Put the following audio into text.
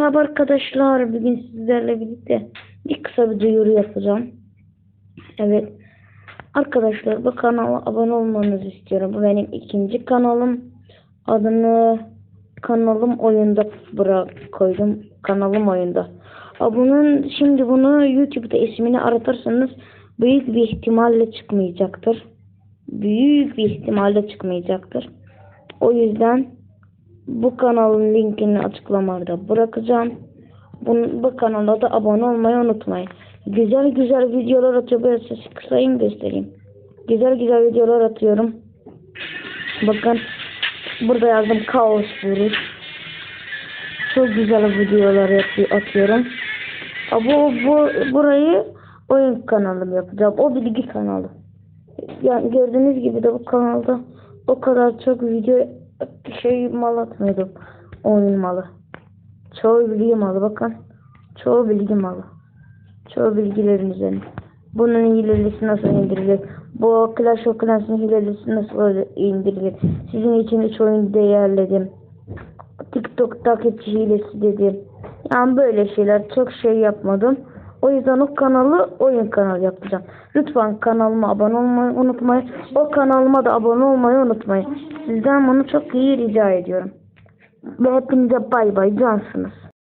Merhaba arkadaşlar. Bugün sizlerle birlikte bir kısa bir duyuru yapacağım. Evet. Arkadaşlar bu kanala abone olmanızı istiyorum. Bu benim ikinci kanalım. Adını kanalım oyunda bırak koydum. Kanalım oyunda. Bunun şimdi bunu YouTube'da ismini aratırsanız büyük bir ihtimalle çıkmayacaktır. Büyük bir ihtimalle çıkmayacaktır. O yüzden bu kanalın linkini açıklamada bırakacağım. Bunu, bu kanala da abone olmayı unutmayın. Güzel güzel videolar atıyor. Böyle sesi kısayım göstereyim. Güzel güzel videolar atıyorum. Bakın burada yazdım kaos vuruş. Çok güzel videolar atıyorum. Bu, bu burayı oyun kanalım yapacağım. O bilgi kanalı. Yani gördüğünüz gibi de bu kanalda o kadar çok video şey mal atmıyordum. Oyun malı. Çoğu bilgi malı bakın. Çoğu bilgi malı. Çoğu bilgilerin üzerine. Bunun hilelisi nasıl indirilir? Bu Clash of Clans'ın hilelisi nasıl indirilir? Sizin için üç oyun değerledim. TikTok takipçi hilesi dedim. Yani böyle şeyler çok şey yapmadım. O yüzden o kanalı oyun kanalı yapacağım. Lütfen kanalıma abone olmayı unutmayın. O kanalıma da abone olmayı unutmayın. Sizden bunu çok iyi rica ediyorum. Ve hepinize bay bay cansınız.